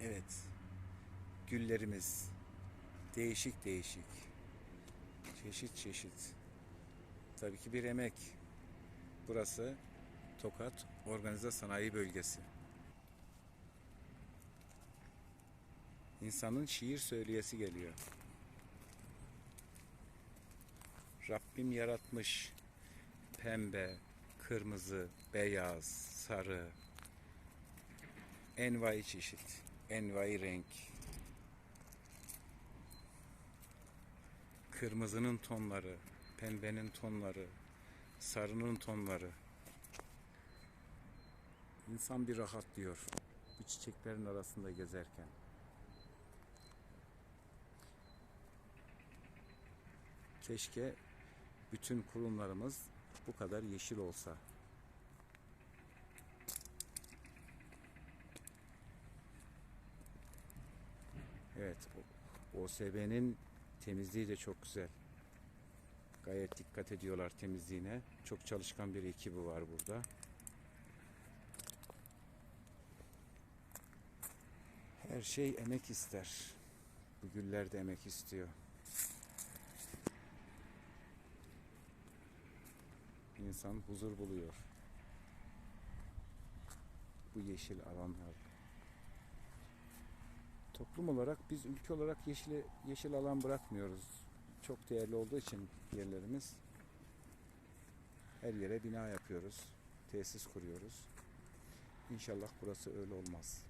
Evet. Güllerimiz değişik değişik. Çeşit çeşit. Tabii ki bir emek. Burası Tokat Organize Sanayi Bölgesi. İnsanın şiir söyleyesi geliyor. Rabbim yaratmış pembe, kırmızı, beyaz, sarı, envai çeşit, envai renk. Kırmızının tonları, pembenin tonları, sarının tonları. İnsan bir rahatlıyor bu çiçeklerin arasında gezerken. Keşke bütün kurumlarımız bu kadar yeşil olsa. Evet, OSB'nin temizliği de çok güzel. Gayet dikkat ediyorlar temizliğine. Çok çalışkan bir ekibi var burada. Her şey emek ister. Bu güller de emek istiyor. İnsan huzur buluyor. Bu yeşil alanlar. Toplum olarak biz ülke olarak yeşil yeşil alan bırakmıyoruz. Çok değerli olduğu için yerlerimiz. Her yere bina yapıyoruz. Tesis kuruyoruz. İnşallah burası öyle olmaz.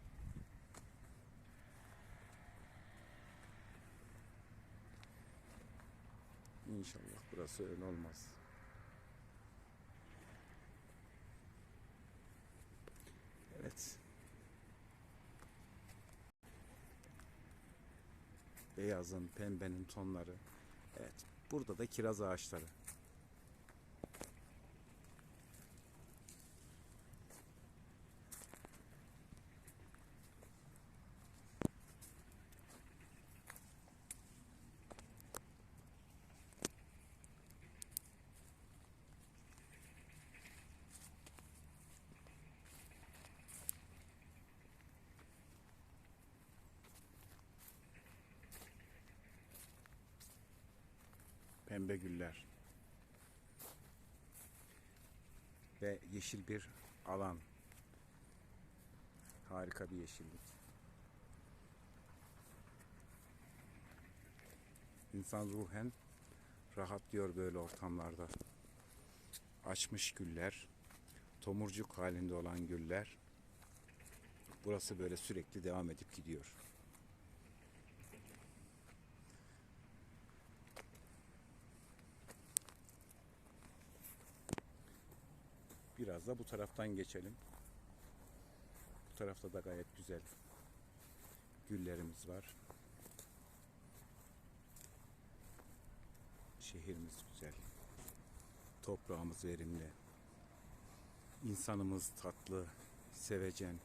İnşallah burası öyle olmaz. Evet. Beyazın, pembenin tonları. Evet. Burada da kiraz ağaçları. Pembe güller. Ve yeşil bir alan. Harika bir yeşillik. İnsan ruhen rahatlıyor böyle ortamlarda. Açmış güller, tomurcuk halinde olan güller. Burası böyle sürekli devam edip gidiyor. Biraz da bu taraftan geçelim. Bu tarafta da gayet güzel güllerimiz var. Şehrimiz güzel. Toprağımız verimli. İnsanımız tatlı, sevecen.